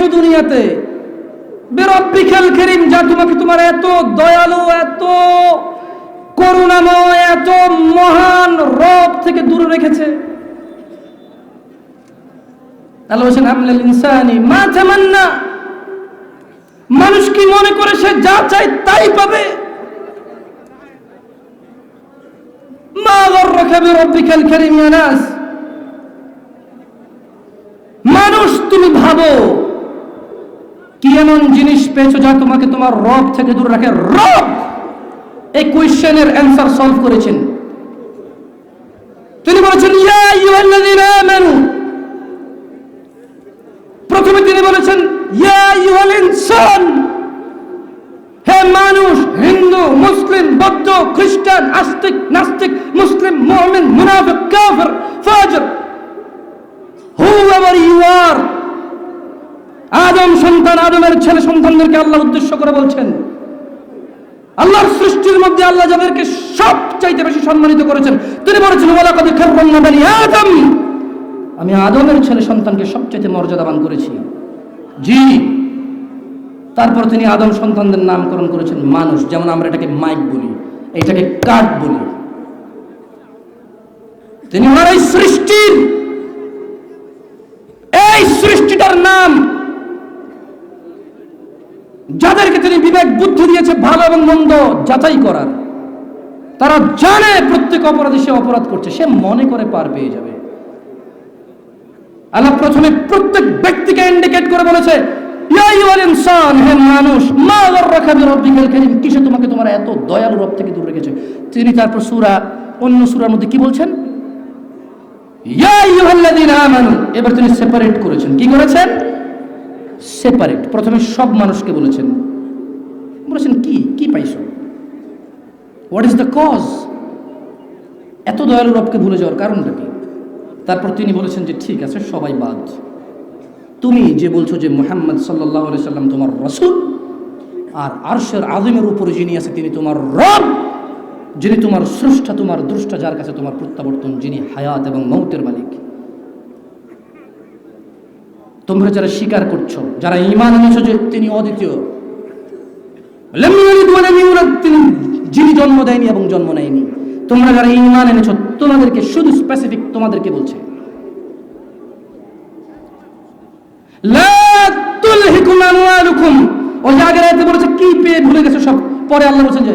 পেয়েছ দুনিয়াতে। যা তোমাকে তোমার এত দয়ালু, এত করুণাময়, এত মহান রব থেকে দূরে রেখেছে। মানুষ কি মনে করে সে যা চায় তাই পাবে? মা মানুষ তুমি ভাবো এমন জিনিস পেয়েছ যা তোমাকে তোমার রব থেকে দূরে রাখে, রব এই কোয়েশ্চেনের অ্যান্সার সলভ করেছেন। তিনি বলেছেন প্রথমে তিনি বলেছেন হে মানুষ, হিন্দু, মুসলিম, বৌদ্ধ, খ্রিস্টান, আস্তিক, নাস্তিক, মুসলিম, মুমিন, মুনাফিক, কাফির, ফাজির। Whoever you are আদম সন্তান, আদমের ছেলে সন্তানদেরকে আল্লাহ উদ্দেশ্য করে বলছেন, আল্লাহর সৃষ্টির মধ্যে আল্লাহ যাদেরকে সব চাইতে বেশি সম্মানিত করেছেন, তিনি বলেছেন কাররামনা বানি আদম। আমি আদমের ছেলে সন্তানকে সবচাইতে মর্যাদাবান করেছি। জি। তারপর তিনি আদম সন্তানদের নামকরণ করেছেন মানুষ, যেমন আমরা এটাকে মাইক বলি এইটাকে কাঠ বলি। তিনি ওনার এই সৃষ্টির, এই সৃষ্টিটার নাম যাদেরকে তিনি বিবেক, বুদ্ধি দিয়েছে, ভালো এবং মন্দ যাচাই করার, তারা জানে প্রত্যেক অপরাধী সে অপরাধ করছে, সে মনে করে পার পেয়ে যাবে। আল্লাহ প্রথমে প্রত্যেক ব্যক্তিকে ইন্ডিকেট করে বলেছে মানুষ কিসে তোমাকে তোমার এত দয়ালু রব থেকে দূরে তিনি তারপর সূরা, অন্য সূরার মধ্যে কি বলছেন? এবার তিনি সেপারেট করেছেন। কি করেছেন? সেপারেট প্রথমে সব মানুষকে বলেছেন। বলেছেন, কি? কি পাইছো? হোয়াট ইজ দ্য কজ এত দয়ালু রবকে ভুলে যাওয়ার কারণটা কি? তারপর তিনি বলেছেন যে, ঠিক আছে, সবাই বাদ। তুমি যে বলছো যে মোহাম্মদ সাল্লাহ সাল্লাম তোমার রসুল, আর আরশের আজমের উপরে যিনি আছে তিনি তোমার রব, যিনি তোমার স্রষ্টা, তোমার দ্রষ্টা, যার কাছে তোমার প্রত্যাবর্তন, যিনি হায়াত এবং মৌতের মালিক। তোমরা যারা স্বীকার করছ, যারা ইমান এনেছো যে তিনি অদ্বিতীয় যিনি জন্ম দেয়নি এবং জন্ম নেয়নি। তোমরা যারা ইমান এনেছো, তোমাদেরকে শুধু স্পেসিফিক তোমাদেরকে বলছে। বলেছে, কি পেয়ে ভুলে গেছে সব? পরে আল্লাহ বলছেন যে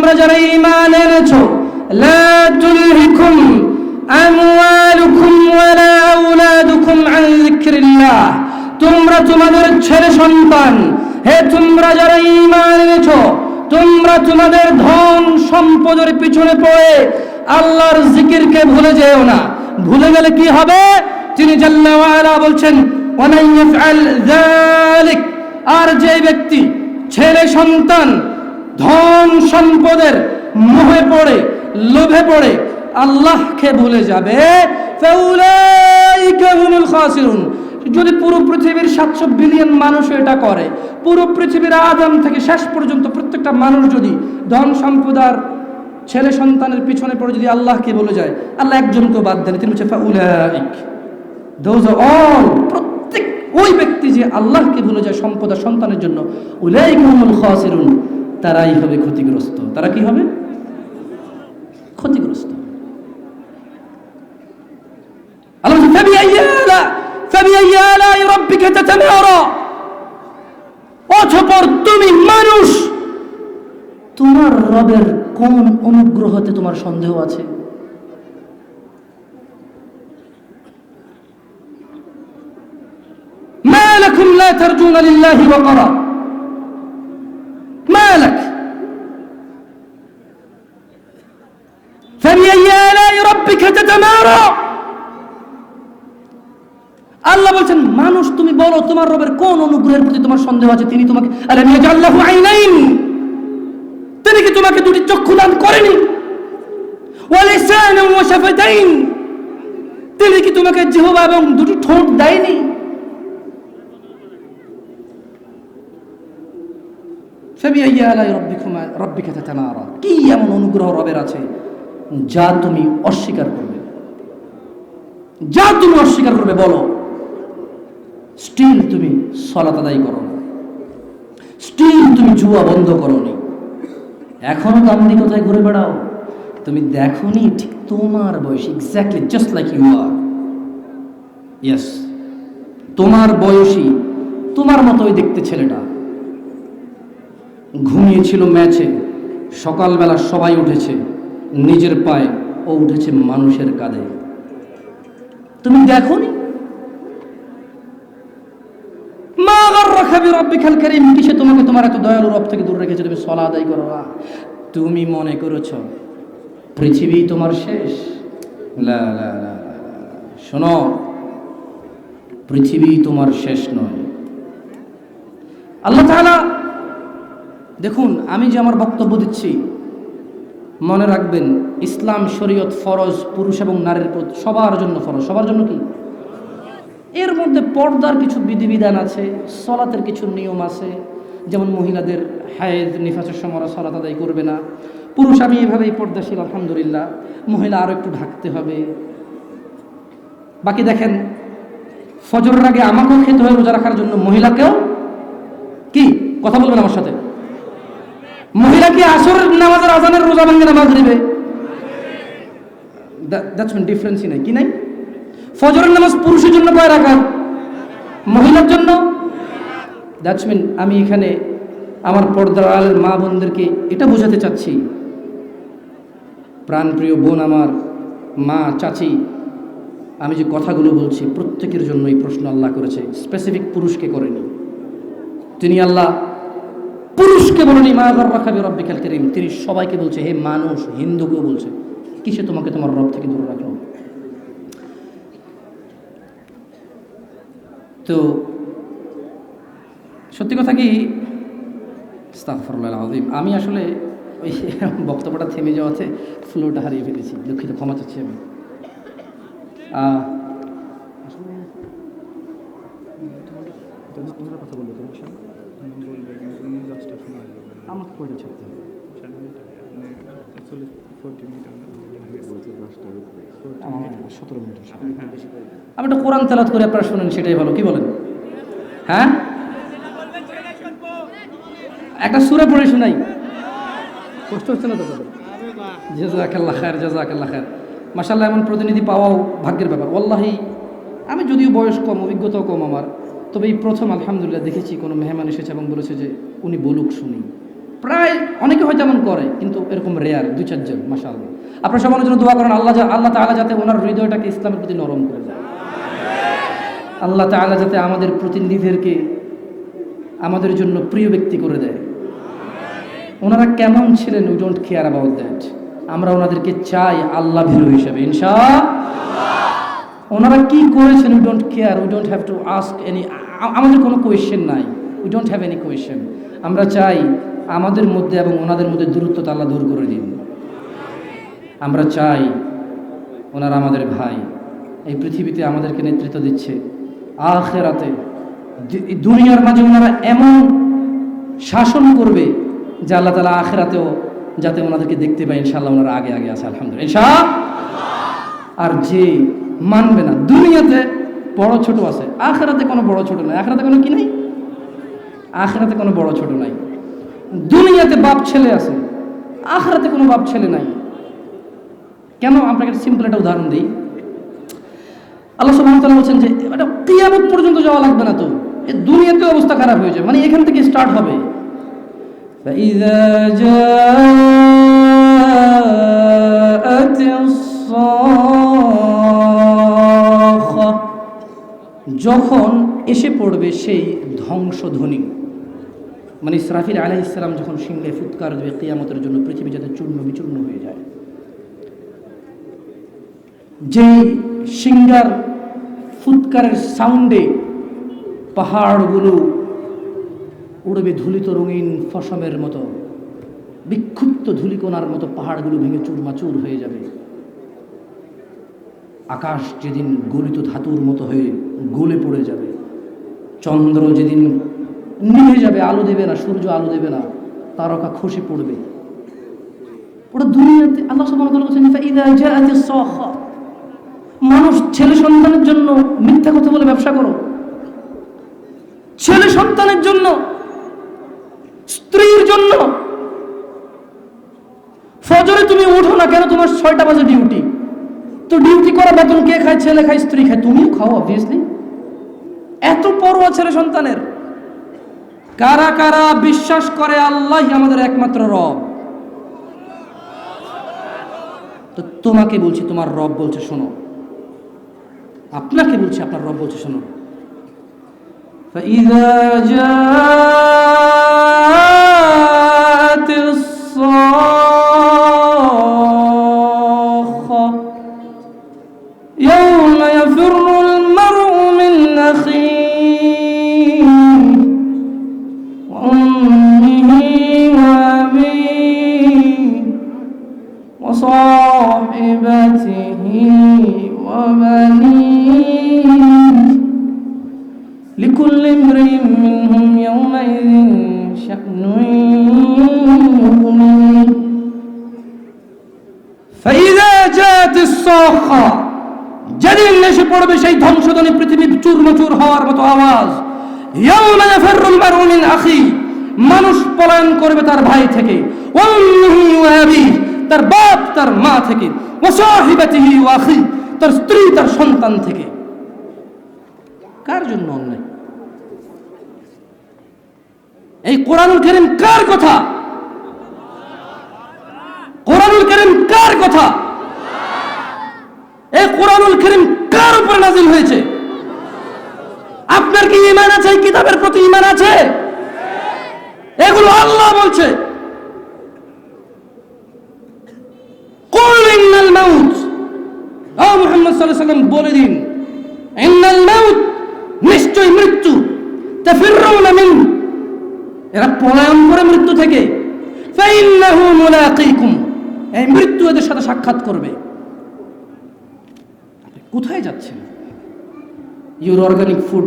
তোমরা যারা ঈমান এনেছো, লা তুলহিকুম আমওয়ালুকুম ওয়ালা আওলাদুকুম আন যিকরিল্লাহ। তোমরা তোমাদের ছেলে সন্তান, হে তোমরা যারা ঈমান এনেছো, তোমরা তোমাদের ধন সম্পদের পিছনে পড়ে আল্লাহর জিকিরকে ভুলে যেও না। ভুলে গেলে কি হবে? তিনি জাল্লা ওয়ালা বলছেন আর যে ব্যক্তি ছেলে সন্তান ধন সম্পদের মোহে পড়ে, লোভে পড়ে, আল্লাহকে ভুলে যাবে। যদি পুরো পৃথিবীর সাতশো বিলিয়ন মানুষ এটা করে, পুরো পৃথিবীর আদম থেকে শেষ পর্যন্ত প্রত্যেকটা মানুষ যদি ধন সম্পদার ছেলে সন্তানের পিছনে পড়ে, যদি আল্লাহকে বলে যায়, আল্লাহ একজনকেও বাদ দেন তিনি অল প্রত্যেক ওই ব্যক্তি যে আল্লাহকে ভুলে যায় সম্পদ সন্তানের জন্য উলাইকুমুল খাসিরুন। তারাই হবে ক্ষতিগ্রস্ত তারা কি হবে ক্ষতিগ্রস্ত আল্লাহ বলছে, فبأي آلاء فبأي آلاء ربك تتمارى অতঃপর তুমি মানুষ তোমার রবের কোন অনুগ্রহতে তোমার সন্দেহ আছে ما لكم لا ترجون لله وقرا ما لك فبأي آلاء ربك تتمارى আল্লাহ বলছেন মানুষ তুমি বলো তোমার রবের কোন অনুগ্রহের প্রতি তোমার সন্দেহ আছে তিনি তোমাকে আরে আল্লাহ আইনাইন তিনি কি তোমাকে দুটি চক্ষু দান করেনি ওয়ালিসানা ওয়া শাফাতাইন তিনি কি তোমাকে জিহবা এবং দুটি ঠোঁট দেয়নি রাব্বিকা তাতামারা। কি এমন অনুগ্রহ রবের আছে যা তুমি অস্বীকার করবে? যা তুমি অস্বীকার করবে বলো। স্টিল তুমি সলাত আদায় করো না স্টিল তুমি জুয়া বন্ধ করনি। এখনও দাম্ভিকতায় ঘুরে বেড়াও? তুমি দেখোনি ঠিক তোমার বয়স exactly just like you R yes তোমার বয়সী, তোমার মতোই দেখতে ছেলেটা। ঘুমিয়েছিল ম্যাচে। সকালবেলা সবাই উঠেছে। নিজের পায়ে ও উঠেছে মানুষের কাঁধে। তুমি বিরাব্বিকাল কারীম, কিসে তোমাকে তোমার এত দয়ালু রব থেকে দূর রেখেছে তুমি সলা আদায় করো? না? তুমি মনে করেছ পৃথিবী তোমার শেষ? লা। শোনো, পৃথিবী তোমার শেষ নয়। আল্লাহ তাআলা দেখুন, আমি যে আমার বক্তব্য দিচ্ছি, মনে রাখবেন, ইসলাম শরীয়ত ফরজ, পুরুষ এবং নারীর সবার জন্য ফরজ। সবার জন্য কি? এর মধ্যে পর্দার কিছু বিধিবিধান আছে, সলাতের কিছু নিয়ম আছে, যেমন মহিলাদের হায়েদ, নিফাসের সময় সলাত আদায় করবে না। পুরুষ, আমি এভাবেই পর্দাশীল, আলহামদুলিল্লাহ। মহিলা আরও একটু ঢাকতে হবে। বাকি দেখেন, ফজরের আগে আমাকেও খেতে হয় রোজা রাখার জন্য, মহিলাকেও? কি? কথা বলবেন আমার সাথে? মহিলা কি আসরের নামাজের আজানের রোজা ভাঙ্গে নামাজ নেবে ডিফারেন্সই নাই। কি নাই? ফজরের নামাজ পুরুষের জন্য কয় রাখাত মহিলার জন্য? দ্যাটস মিন আমি এখানে আমার পর্দার মা বোনদেরকে এটা বোঝাতে চাচ্ছি। প্রাণপ্রিয় বোন আমার, মা, চাচি, আমি যে কথাগুলো বলছি, প্রত্যেকের জন্য এই প্রশ্ন আল্লাহ করেছে। স্পেসিফিক পুরুষকে করেনি। তিনি আল্লাহ পুরুষকে বলেনি, মা রাখাবি রব্বিকাল করিম। তিনি সবাইকে বলছে, হে মানুষ, হিন্দুকেও বলছে, কিসে তোমাকে তোমার রব থেকে দূরে রাখল? তো সত্যি কথা কি? আযীম। আমি আসলে ওই বক্তব্যটা থেমে যাওয়াতে ফ্লোটা হারিয়ে ফেলেছি, দুঃখিত, ক্ষমা চাচ্ছি আমি আহ, কথা বলব তোমার সাথে বলবে কিন্তু উনি দশটা শোনা যাবে আমাকে ছাড়তে হবে। আমি একটা কোরআন তেলাত করে আপনারা শুনেন, সেটাই ভালো, কি বলেন? হ্যাঁ? একটা সুরে পড়ে শোনাই। কষ্ট হচ্ছে না তো তাদের? জাজাকাল্লাহ খায়ের জাজাকাল্লাহ খায়ের। মাসাল্লাহ এমন প্রতিনিধি পাওয়াও ভাগ্যের ব্যাপার। ওল্লাহি আমি যদিও বয়স কম, অভিজ্ঞতাও কম আমার, তবে এই প্রথম আলহামদুলিল্লাহ দেখেছি, কোনো মেহমান এসেছে এবং বলেছে যে উনি বলুক শুনি। প্রায় অনেকে হয়তো এমন করে, কিন্তু এরকম রেয়ার দুই চারজন মাসাল্লাহ আপনার সবার জন্য দোয়া করেন, আল্লাহ আল্লাহ তাআলা যাতে ওনার হৃদয়টাকে ইসলামের প্রতি নরম করে দেয়। আল্লাহ তাআলা যাতে আমাদের প্রতিনিধিদেরকে আমাদের জন্য প্রিয় ব্যক্তি করে দেয়। ওনারা কেমন ছিলেন we don't care about that আমরা ওনাদেরকে চাই আল্লাহ ভীরু হিসেবে ইনশা ওনারা কি করেছেন we don't care we don't have to ask any আমাদের কোনো কোয়েশ্চেন নাই। We don't have any question আমরা চাই আমাদের মধ্যে এবং ওনাদের মধ্যে দূরত্ব আল্লাহ দূর করে দিন। আমরা চাই ওনারা আমাদের ভাই। এই পৃথিবীতে আমাদেরকে নেতৃত্ব দিচ্ছে। আখেরাতে দুনিয়ার মাঝে ওনারা এমন শাসন করবে যে আল্লাহ তালা আখেরাতেও যাতে ওনাদেরকে দেখতে পাই ইনশাল্লাহ ওনারা আগে আগে আছে, আলহামদুলিল্লাহ। ইনশা আর যে মানবে না, দুনিয়াতে বড় ছোট আছে, আখেরাতে কোনো বড় ছোট নাই। আখেরাতে কোনো কি নাই? আখেরাতে কোনো বড় ছোট নাই। দুনিয়াতে বাপ ছেলে আছে, আখরাতে কোনো বাপ ছেলে নাই। কেন? আপনাকে সিম্পল একটা উদাহরণ দিই। আল্লাহ সুবাহতাল্লাহ বলছেন যে, এটা কিয়ামত পর্যন্ত যাওয়া লাগবে না তো। এ দুনিয়াতে অবস্থা খারাপ হয়ে যাবে। মানে এখান থেকে স্টার্ট হবে। যখন এসে পড়বে সেই ধ্বংসধ্বনি মানে ইসরাফিল আলাহ ইসলাম যখন সিংহে ফুৎকার দেবে কিয়ামতের জন্য, পৃথিবী যাতে চূর্ণ বিচূর্ণ হয়ে যায়। যেই সিঙ্গার ফুৎকারের সাউন্ডে পাহাড়গুলো উড়বে ধুলিত রঙিন ফসমের মতো, বিক্ষুব্ধ ধুলিকোনার মতো পাহাড়গুলো ভেঙে চুরমাচুর হয়ে যাবে। আকাশ যেদিন গলিত ধাতুর মতো হয়ে গলে পড়ে যাবে, চন্দ্র যেদিন নিভে যাবে, আলো দেবে না, সূর্য আলো দেবে না, তারকা খসে পড়বে। ওটা দুনিয়াতে আল্লাহ সাখা মানুষ ছেলে সন্তানের জন্য মিথ্যা কথা বলে ব্যবসা করো। ছেলে সন্তানের জন্য, স্ত্রীর জন্য। ফজরে তুমি উঠো না কেন? তোমার ছয়টা বাজে ডিউটি। তো ডিউটি করা বেতন কে খায়? ছেলে খায়, স্ত্রী খায়। তুমিও খাও অবভিয়াসলি এত পরোয়া ছেলে সন্তানের। কারা কারা বিশ্বাস করে আল্লাহ আমাদের একমাত্র রব তো তোমাকে বলছি তোমার রব বলছে শোনো আপনাকে বলছি আপনার রব বলছে শোনো فإذا جاءت তার স্ত্রী, তার সন্তান থেকে। কার জন্য অন্যায়? এই কোরআনুল কার কথা? কোরআনুল কার কথা? এই কোরআনুল করিম কার উপরে নাজিল হয়েছে? আপনার কি ইমান আছে? কিতাবের প্রতি ইমান আছে? এগুলো আল্লাহ বলছে কুল ইন্নাল মাউত ও মুহাম্মদ সাল্লাল্লাহু আলাইহি সাল্লাম বলে দিন নিশ্চয় মৃত্যু। এরা পলায়ন করে মৃত্যু থেকে। এই মৃত্যু এদের সাথে সাক্ষাৎ করবে। কোথায় যাচ্ছেন? Your organic food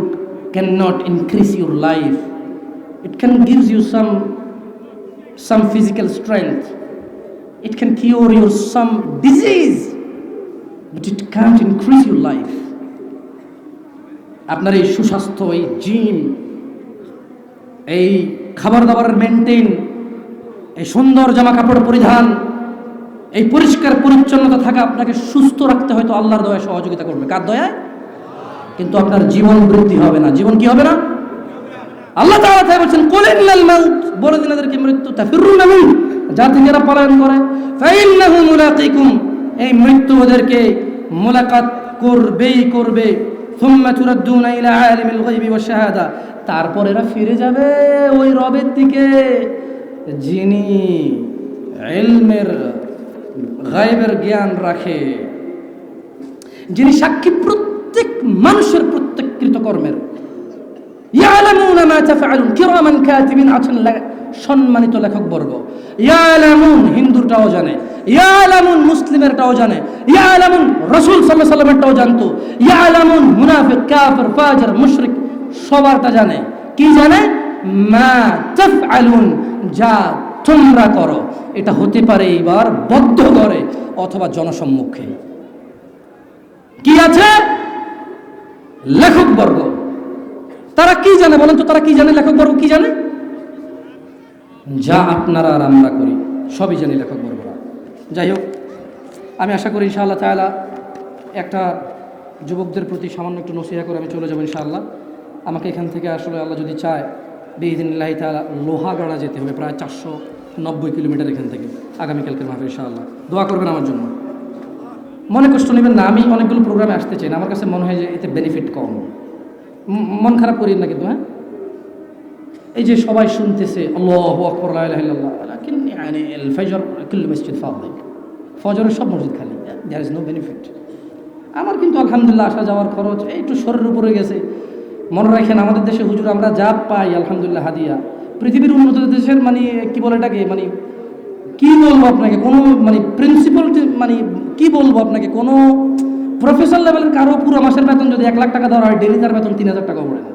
can not increase your life it can gives you some some physical strength it can cure your some disease but it can't increase your life আপনার এই সুস্বাস্থ্য, এই জিম এই খাবার দাবারের মেনটেন এই সুন্দর জামা কাপড় পরিধান, এই পরিষ্কার পরিচ্ছন্নতা থাকা আপনাকে সুস্থ রাখতে হয়তো আল্লাহর দয়া সহযোগিতা করবে। কার দয়ায়? কিন্তু আপনার জীবন বৃদ্ধি হবে না। জীবন কি হবে না? আল্লাহ তাআলা তাই বলছেন, কুল ইন্নাল মাউত বলে দিন এদেরকে মৃত্যু, তাফিরুনা মিন যা পলায়ন করে। ফাইন্নাহু মুলাকিকুম, এই মৃত্যু ওদেরকে মুলাকাত করবেই করবে। সুম্মা ইলা গায়বি শাহাদা, তারপর এরা ফিরে যাবে ওই রবের দিকে। যিনি ইলমের জ্ঞান রাখে, যিনি সাক্ষী প্রত্যেক মানুষের প্রত্যেক কৃতকর্মের। মা সম্মানিত লেখক বর্গ ইয়ালামুন হিন্দুরটাও জানে। ইয়ালামুন মুসলিমেরটাও জানে। ইয়ালামুন সাল্লামেরটাও জানতো। ইয়ালামুন মুনাফিক মুশরিক সবারটা জানে। কি জানে? মা যা তোমরা করো। এটা হতে পারে এবার বদ্ধ করে অথবা জনসম্মুখে। কি আছে? লেখক বর্গ তারা কি জানে বলেন তো, তারা কি জানে? লেখক বর্গ কি জানে? যা আপনারা আর আমরা করি, সবই জানি লেখক বর্গরা। যাই হোক, আমি আশা করি ইনশাআল্লাহ তাআলা একটা যুবকদের প্রতি সামান্য একটু নসিহা করে আমি চলে যাব ইনশাআল্লাহ। আমাকে এখান থেকে আসলে আল্লাহ যদি চায় বিদিনিল্লাহ তাআলা লোহাগাড়া যেতে হবে, প্রায় চারশো নব্বই কিলোমিটার এখান থেকে আগামীকালকে মাহফিল ইনশাআল্লাহ। দোয়া করবেন আমার জন্য। মনে কষ্ট নেবেন না, আমি অনেকগুলো প্রোগ্রামে আসতে চাই না। আমার কাছে মনে হয় যে এতে বেনিফিট কম। মন খারাপ করি না কিন্তু হ্যাঁ? এই যে সবাই শুনতেছে ফজরের সব মসজিদ খালি দ্যার ইজ নো বেনিফিট আমার কিন্তু আলহামদুলিল্লাহ আসা যাওয়ার খরচ একটু শরীরের উপরে গেছে। মনে রাখেন, আমাদের দেশে হুজুর আমরা যা পাই, আলহামদুলিল্লাহ, হাদিয়া। পৃথিবীর উন্নত দেশের মানে কি বলে এটাকে মানে কি বলব আপনাকে? কোনো মানে প্রিন্সিপাল মানে কি বলব আপনাকে? কোনো প্রফেসর লেভেলের কারও পুরো মাসের বেতন যদি এক লাখ টাকা দেওয়া হয় ডেলি তার বেতন তিন হাজার টাকা পড়ে না।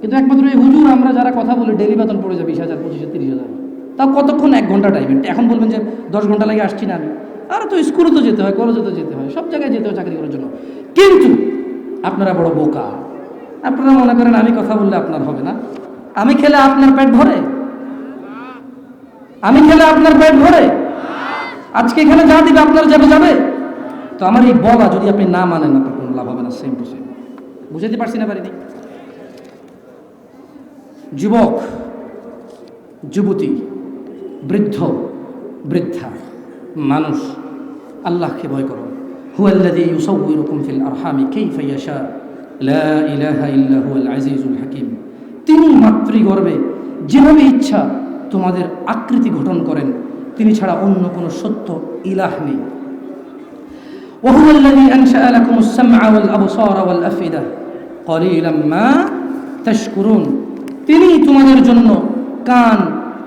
কিন্তু একমাত্র এই হুজুর, আমরা যারা কথা বলি ডেলি বেতন পড়ে যায় বিশ হাজার, পঁচিশ তিরিশ হাজার। তাও কতক্ষণ? এক ঘণ্টা টাইম এখন বলবেন যে, দশ ঘণ্টা লাগে, আসছি না আমি। আর তো স্কুলে তো যেতে হয় কলেজে তো যেতে হয়, সব জায়গায় যেতে হয় চাকরি করার জন্য। কিন্তু আপনারা বড় বোকা। আপনারা মনে করেন আমি কথা বললে আপনার হবে না। আমি খেলে আপনার পেট ভরে? আমি খেলে আপনার পেট ভরে? আজকে এখানে যা দিবে আপনার যাবে যাবে? তো আমার এই বলা যদি আপনি না মানেন, আপনার কোনো লাভ হবে না সেম টু সেম বুঝাতে পারছি না পারিনি যুবক, যুবতী, বৃদ্ধ, বৃদ্ধা, মানুষ, আল্লাহকে ভয় করো। হুয়াল্লাযী ইউসাউবিরুকুম ফিল আরহামি কাইফা ইয়াশা। লা ইলাহা ইল্লা হুয়াল আজিজুল হাকিম। তিনি মাতৃগর্ভে যেভাবে ইচ্ছা তোমাদের আকৃতি গঠন করেন, তিনি ছাড়া অন্য কোনো সত্য ইলাহ নেই। وهو الذي أنشأ لكم السمع والأبصار والأفئدة قليلا ما تشكرون তিনি তোমাদের জন্য কান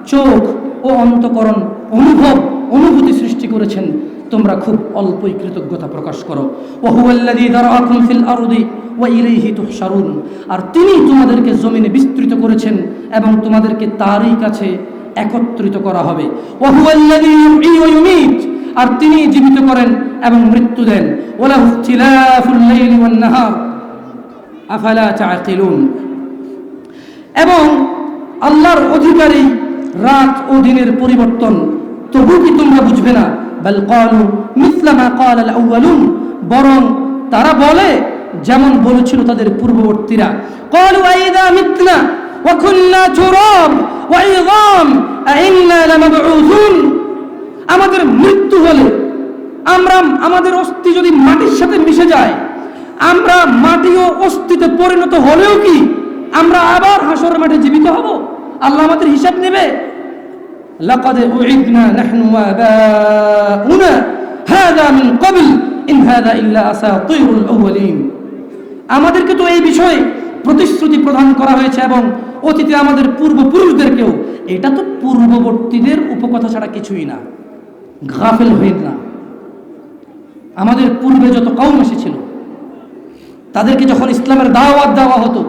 চোখ ও অন্তকরণ অনুভব অনুভূতি সৃষ্টি করেছেন তোমরা খুব অল্পই কৃতজ্ঞতা প্রকাশ করো ওহুয়াল্লাযী দারাআকুম ফিল আরদি ওয়া ইলাইহি তুহশারুন আর তিনি তোমাদেরকে জমিনে বিস্তৃত করেছেন এবং তোমাদেরকে তারই কাছে একত্রিত করা হবে ওহুয়াল্লাযী ইউহয়ী ওয়া ইউমীত আর তিনি জীবিত করেন এবং মৃত্যু দেন। আফালা তাআকিলুন? এবং আল্লাহর অধিকারী রাত ও দিনের পরিবর্তন। তবু কি তোমরা বুঝবে না? বাল ক্বালু মিথলা মা ক্বাল আল আউয়ালুন। বরং তারা বলে, যেমন বলেছিল তাদের পূর্ববর্তীরা, ক্বালু আইদা মিতনা তুরাব ওয়া ইযাম আইন্না লামাবউসুন? আমাদের মৃত্যু হলে আমরা আমাদের অস্থি যদি মাটির সাথে মিশে যায় আমরা মাটি ও অস্থিতে পরিণত হলেও কি আমরা আবার হাসর মাঠে জীবিত হব আল্লাহ আমাদের হিসাব নেবে لقد أعدنا نحن وآباؤنا هذا من قبل إن هذا إلا أساطير الأولين আমাদেরকে তো এই বিষয়ে প্রতিশ্রুতি প্রদান করা হয়েছে এবং অতীতে আমাদের পূর্বপুরুষদেরকেও এটা তো পূর্ববর্তীদের উপকথা ছাড়া কিছুই না গাফেল হইন না আমাদের পূর্বে যত কৌম এসেছিল, তাদেরকে যখন ইসলামের দাওয়াত দেওয়া হতো,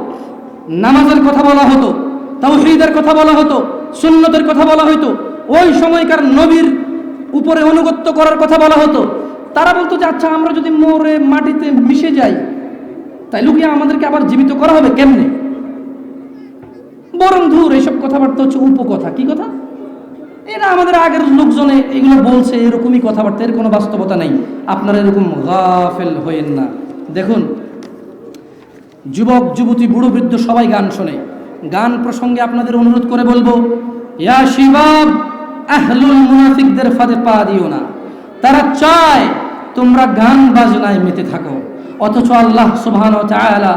নামাজের কথা বলা হতো, তাওহীদের কথা বলা হতো, সুন্নতের কথা বলা হতো ওই সময়কার নবীর উপরে অনুগত্য করার কথা বলা হতো, তারা বলতো যে আচ্ছা আমরা যদি মোরে মাটিতে মিশে যাই, তাই লুকিয়ে আমাদেরকে আবার জীবিত করা হবে কেমনে? বরং ধুর, এইসব কথাবার্তা হচ্ছে উপকথা। কি কথা? এরা আমাদের আগের লোকজনে এগুলো বলছে, এরকমই কথাবার্তা, এর কোনো বাস্তবতা নেই। আপনারা এরকম গাফেল হয়েন না। দেখুন, যুবক, যুবতী, বুড়ো, বৃদ্ধ সবাই গান শোনে। গান প্রসঙ্গে আপনাদের অনুরোধ করে বলব, ইয়া শিবাব, আহলুল মুনাফিকদের ফাঁদে পা দিও না। তারা চায় তোমরা গান বাজনায় মেতে থাকো। অথচ আল্লাহ সুবহান ও তাআলা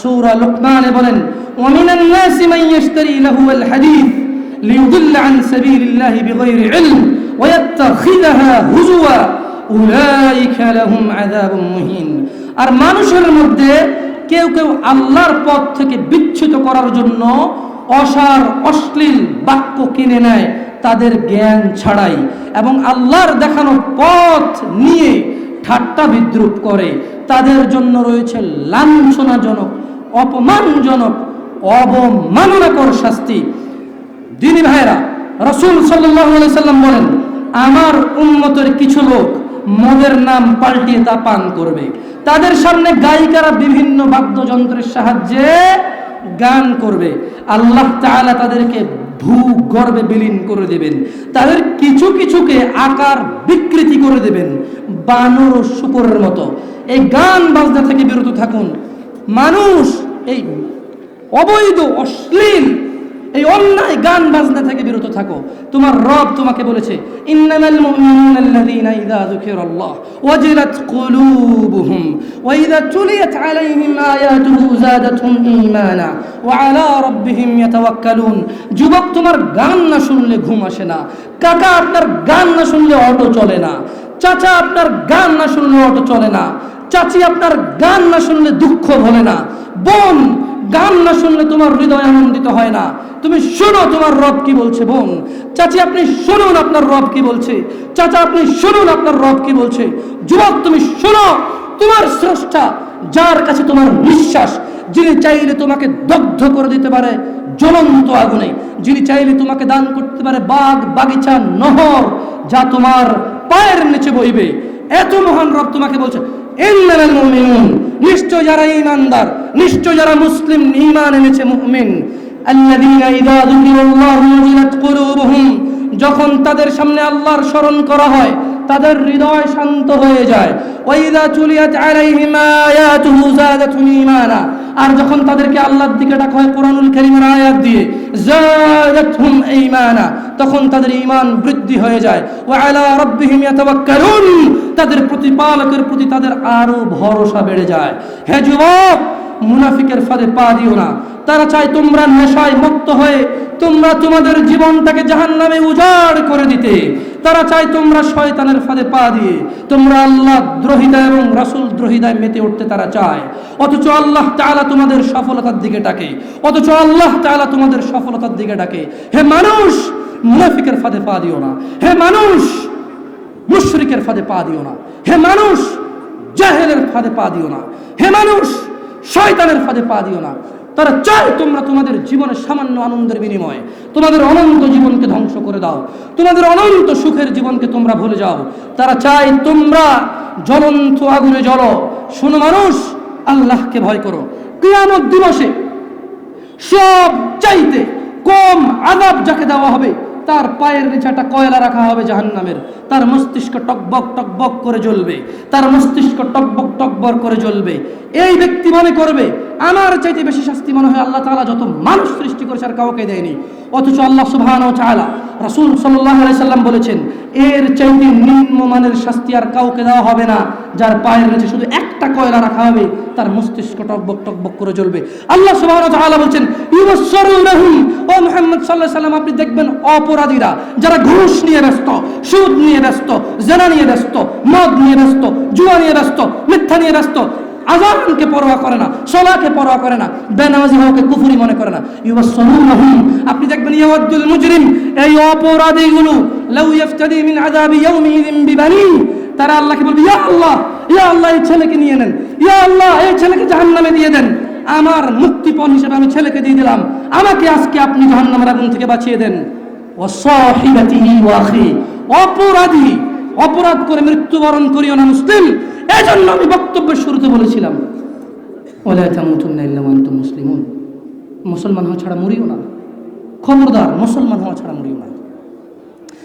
সূরা লুকমানে বলেন ওয়ামিনান নাসি মান ইয়াশতারি লাহুল হাদিস। ليضل عن سبيل الله بغير علم ويتخذها هزوا أولئك لهم عذاب مهين আর মানুষের মধ্যে কেউ কেউ আল্লাহর পথ থেকে বিচ্ছুত করার জন্য অসার অশ্লীল বাক্য কিনে নেয় তাদের জ্ঞান ছাড়াই এবং আল্লাহর দেখানো পথ নিয়ে ঠাট্টা বিদ্রুপ করে তাদের জন্য রয়েছে লাঞ্ছনাজনক অপমানজনক অবমাননাকর শাস্তি দিনী ভাইরা, রসুল সাল্লাম বলেন, আমার উন্মতের কিছু লোক মদের নাম পাল্টিয়ে তা পান করবে। তাদের সামনে গায়িকারা বিভিন্ন বাদ্যযন্ত্রের সাহায্যে গান করবে। আল্লাহ তাআলা তাদেরকে ভূ গর্বে বিলীন করে দেবেন। তাদের কিছু কিছুকে আকার বিকৃতি করে দেবেন, বানর ও শুকরের মতো। এই গান বাজনা থেকে বিরত থাকুন। মানুষ এই অবৈধ, অশ্লীল এই অন্যায় গান বাজনা থেকে বিরত থাকো। তোমার রব তোমাকে বলেছে, ইন্নামাল ইযা যুকিরাল্লাহ ওয়াজিলাত কুলুবুহুম ওয়া ইযা তুলিয়াত আলাইহিম আয়াতুহু যাদাতহুম ঈমানা ওয়া আলা রাব্বিহিম ইয়াতাওয়াক্কালুন। যুবক, তোমার গান না শুনলে ঘুম আসে না। কাকা, আপনার গান না শুনলে অটো চলে না। চাচা, আপনার গান না শুনলে অটো চলে না। চাচি, আপনার গান না শুনলে দুঃখ ভোলে না। বোন, গান না শুনলে তোমার হৃদয় আনন্দিত হয় না। তুমি শোনো তোমার রব কি বলছে, বোন। চাচি, আপনি শুনুন আপনার রব কি বলছে। চাচা, আপনি শুনুন আপনার রব কি বলছে। যুবক, তুমি শোনো তোমার স্রষ্টা, যার কাছে তোমার নিঃশ্বাস, যিনি চাইলে তোমাকে দগ্ধ করে দিতে পারে জ্বলন্ত আগুনে, যিনি চাইলে তোমাকে দান করতে পারে বাগ, বাগিচা, নহর, যা তোমার পায়ের নিচে বইবে। এত মহান রব তোমাকে বলছে নিশ্চয় যারা ইমানদার নিশ্চয় যারা মুসলিম ইমান এনেছে মুমিন। আল্লাযীনা ইযা যুকিরাল্লাহু ওয়াজিলাত কুলুবুহুম। যখন তাদের সামনে আল্লাহর স্মরণ করা হয়, তাদের হৃদয় শান্ত হয়ে যায়। আর যখন তাদেরকে আল্লাহর দিকে ডাকা হয় কোরআনুল কারীমের আয়াত দিয়ে, যাদাতুহুম ঈমানা, তখন তাদের ঈমান বৃদ্ধি হয়ে যায়। ওয়া আলা রাব্বিহিম ইয়াতাওয়াক্কালুন, তাদের প্রতিপালকের প্রতি তাদের আরও ভরসা বেড়ে যায়। হে যুবক মুনাফিকের ফাঁদে পা দিও না। তারা চায় তোমরা নেশায় মত্ত হয়ে, তোমরা তোমাদের জীবনটাকে জাহান্নামে উজাড় করে দিতে। তারা চায় তোমরা শয়তানের ফাঁদে পা দিয়ে, তোমরা আল্লাহ দ্রোহিতা এবং রাসুল দ্রোহিতায় মেতে উঠতে তারা চায়। অথচ আল্লাহ তাআলা তোমাদের সফলতার দিকে ডাকে। অথচ আল্লাহ তাআলা তোমাদের সফলতার দিকে ডাকে। হে মানুষ, মুনাফিকের ফাঁদে পা দিও না। হে মানুষ, মুশরিকের ফাঁদে পা দিও না। হে মানুষ, জাহেলের ফাঁদে পা দিও না। হে মানুষ শয়তানের ফাঁদে পা দিও না। তারা চায় তোমরা তোমাদের জীবনের সামান্য আনন্দের বিনিময়ে তোমাদের অনন্ত জীবনকে ধ্বংস করে দাও, তোমাদের অনন্ত সুখের জীবনকে তোমরা ভুলে যাও। তারা চায় তোমরা জ্বলন্ত আগুনে জ্বল। শোনো মানুষ, আল্লাহকে ভয় করো। কিয়ামত দিবসে সব চাইতে কম আদাব যাকে দেওয়া হবে তার পায়ের নিচে একটা কয়লা রাখা হবে জাহান্নামের। তার মস্তিষ্ক টকবক টকবক করে জ্বলবে। তার মস্তিষ্ক টকবক টকবর করে জ্বলবে। এই ব্যক্তি মনে করবে, আমার চাইতে বেশি শাস্তি মনে হয় আল্লাহ তাআলা যত মানুষ সৃষ্টি করেছে আর কাউকে দেয়নি। অথচ আল্লাহ সুবহানাহু ওয়া তাআলা, রাসূল আলাইহি সাল্লাম বলেছেন, এর চাইতে নিম্নমানের শাস্তি আর কাউকে দেওয়া হবে না। যার পায়ের নিচে শুধু একটা কয়লা রাখা হবে, তার মস্তিষ্ক টকবক টকবক করে জ্বলবে। আল্লাহ তাআলা বলছেন ও মুহাম্মদ আলাইহি সাল্লাম আপনি দেখবেন অপরাধীরা, যারা ঘুষ নিয়ে ব্যস্ত, সুদ নিয়ে ব্যস্ত, জেনা নিয়ে ব্যস্ত, মদ নিয়ে ব্যস্ত, জুয়া নিয়ে ব্যস্ত, মিথ্যা নিয়ে ব্যস্ত, আজানকে পরোয়া করে না, সলাকে পরোয়া করে না, বেনামাজি হওয়াকে কুফুরি মনে করে না। ইউবশরুনহুম আপনি দেখবেন ইয়াওয়াদ্দুল মুজরিম, এই অপরাধীগুলো, লাউ ইফতাদি মিন আযাবি ইয়াউমিযিন বিবানি তারা আল্লাহকে বলবে, ইয়া আল্লাহ ইয়া আল্লাহ, এই ছেলেকে নিয়ে নেন। ইয়া আল্লাহ, এই ছেলেকে জাহান্নামে দিয়ে দেন। আমার মুক্তিপণ হিসেবে আমি ছেলেকে দিয়ে দিলাম। আমাকে আজকে আপনি জাহান্নামের আগুন থেকে বাঁচিয়ে দেন। অপরাধী, অপরাধ করে মৃত্যুবরণ করিও না মুসলিম। এজন্য আমি বক্তব্যের শুরুতে বলেছিলাম মুসলিমুন। মুসলমান হওয়া ছাড়া মরিও না। খবরদার মুসলমান হওয়া ছাড়া মরিও না।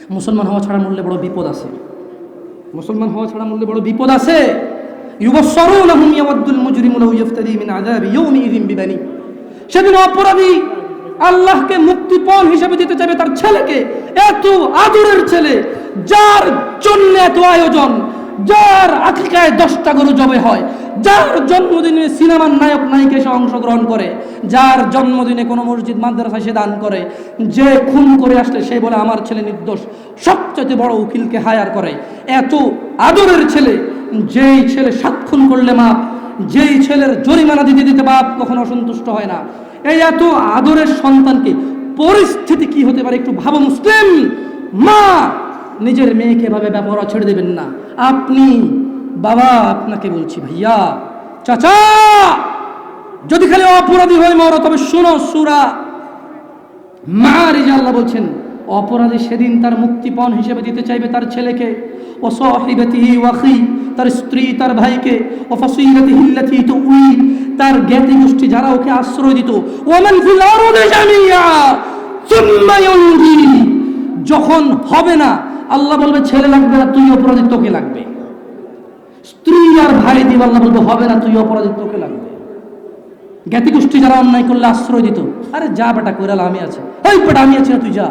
মুসলমান হওয়া ছাড়া মরলে বড় বিপদ আছে। মুসলমান হওয়া ছাড়া মূল্যে বড় বিপদ আছে। সেদিন অপরাধী আল্লাহকে মুক্তিপণ হিসেবে দিতে চাইবে তার ছেলেকে। এত আদরের ছেলে, যার জন্য এত আয়োজন যার আকিকায় দশটা গরু জবে হয়, যার জন্মদিনে সিনেমার নায়ক নায়িকা এসে অংশগ্রহণ করে, যার জন্মদিনে কোনো মসজিদ মাদ্রাসায় সে দান করে, যে খুন করে আসলে সে বলে, আমার ছেলে নির্দোষ সবচেয়ে বড় উকিলকে হায়ার করে। এত আদরের ছেলে, যেই ছেলে সাত খুন করলে মাপ, যেই ছেলের জরিমানা দিতে দিতে বাপ কখনো অসন্তুষ্ট হয় না। এই এত আদরের সন্তানকে পরিস্থিতি কি হতে পারে একটু ভাবো, মুসলিম মা নিজের মেয়েকে এভাবে ব্যবহার ছেড়ে দেবেন না। আপনি, বাবা, আপনাকে বলছি ভাইয়া, চাচা, যদি খালি অপরাধী হয়ে মরো, তবে শোনো সুরা মা আল্লাহ বলছেন, অপরাধী সেদিন তার মুক্তিপণ হিসেবে দিতে চাইবে তার ছেলেকে, ও সহিবতিহি তার স্ত্রী, তার ভাইকে, ও ফসিলতিহি আল্লাতী তুই তার জ্ঞাতি গোষ্ঠী যারা ওকে আশ্রয় দিত, ওমান ফিল যখন হবে না আল্লাহ বলবে, ছেলে লাগবে না, তুই অপরাধী, তোকে লাগবে। স্ত্রী আর ভাই দিব আল্লাহ বলবে, হবে না, তুই অপরাধী, তোকে লাগবে। জ্ঞাতি গোষ্ঠী যারা অন্যায় করলে আশ্রয় দিত, আরে যা বেটা কইরাল আমি আছি। ওই বেটা, আমি আছি না, তুই যা।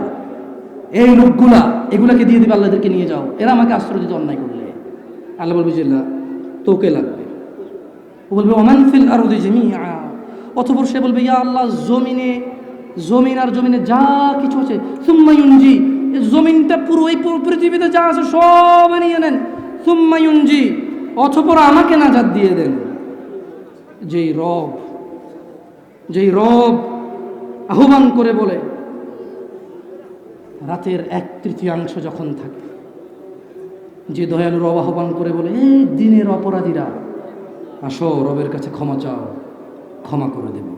এই লোকগুলা, এগুলাকে দিয়ে দিবে আল্লাহদেরকে নিয়ে যাও। এরা আমাকে আশ্রয় দিত অন্যায় করলে। আল্লাহ বলবে না, তোকে লাগবে। ও বলবে, ওমান ফিল আর জামিআ। অথবা সে বলবে, ইয়া আল্লাহ, জমিনে, জমিন আর জমিনে যা কিছু আছে সুম্মায়ুনজি জমিনটা পুরো এই পৃথিবীতে যা আছে সব নিয়ে নেন। সুম্মায়ুনজি অথপর আমাকে নাজাদ দিয়ে দেন। যেই রব যেই রব আহ্বান করে বলে, রাতের এক তৃতীয়াংশ যখন থাকে, যে দয়ালু রব আহ্বান করে বলে, এই দিনের অপরাধীরা, আসো, রবের কাছে ক্ষমা চাও, ক্ষমা করে দেব।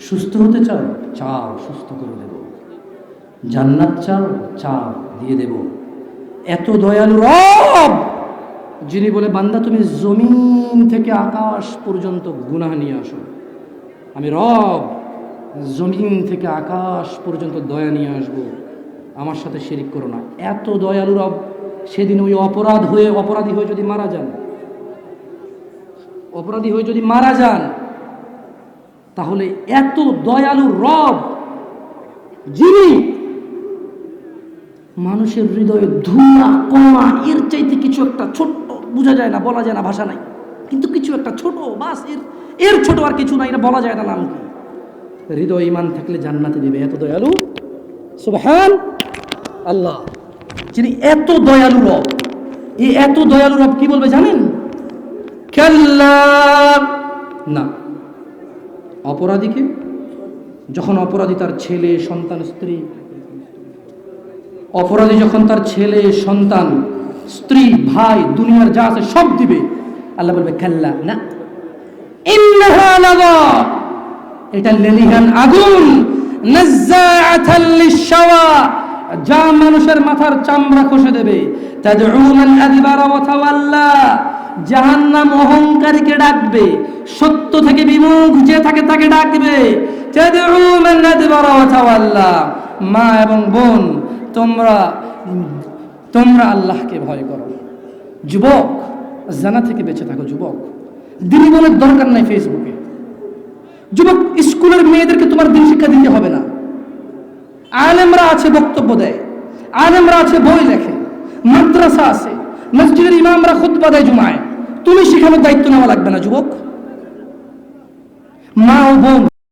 সুস্থ হতে চাও চাও, সুস্থ করে দেব। জান্নাত চাও চাও দিয়ে দেব। এত দয়ালু রব, যিনি বলে, বান্দা, তুমি জমিন থেকে আকাশ পর্যন্ত গুনাহ নিয়ে আসো। আমি রব, জমিন থেকে আকাশ পর্যন্ত দয়া নিয়ে আসব। আমার সাথে শিরিক করো না। এত দয়ালু রব, সেদিন ওই অপরাধ হয়ে, অপরাধী হয়ে যদি মারা যান, অপরাধী হয়ে যদি মারা যান, তাহলে এত দয়ালু রব, যিনি মানুষের হৃদয়ে ধুলা কমা, এর চাইতে কিছু একটা ছোট্ট বোঝা যায় না, বলা যায় না ভাষা নাই। কিন্তু কিছু একটা ছোট, বাসের এর ছোট আর কিছু নাই এটা বলা যায় না নাম কি। হৃদয় ইমান থাকলে জান্নাতে দেবে, এত দয়ালু? সুবহান আল্লাহ। যিনি এত দয়ালু রব, এই এত দয়ালু রব কি বলবে জানেন? না। অপরাধীকে? যখন অপরাধী তার ছেলে, সন্তান, স্ত্রী অপরাধী যখন তার ছেলে, সন্তান, স্ত্রী, ভাই, দুনিয়ার যা আছে সব দিবে, আল্লাহ বলবে কাল্লা না। এটা লেলিহান আগুন। যা মানুষের মাথার চামড়া খসে দেবে। জাহান্নাম অহংকারীকে ডাকবে। সত্য থেকে বিমুখ যে থাকে তাকে ডাকবে। মা এবং বোন তোমরা তোমরা আল্লাহকে ভয় করো। যুবক, জানা থেকে বেঁচে থাকো, যুবক। দিনী বলার দরকার নাই ফেসবুকে। যুবক, স্কুলের মেয়েদেরকে তোমার দিন শিক্ষা দিতে হবে না। আলেমরা আছে বক্তব্য দেয়। আলেমরা আছে বই লেখে। মাদ্রাসা আছে। মসজিদের ইমামরা খুতবা দেয় জুমায়। তুমি শেখানোর দায়িত্ব নেওয়া লাগবে না, যুবক। মা ও বোন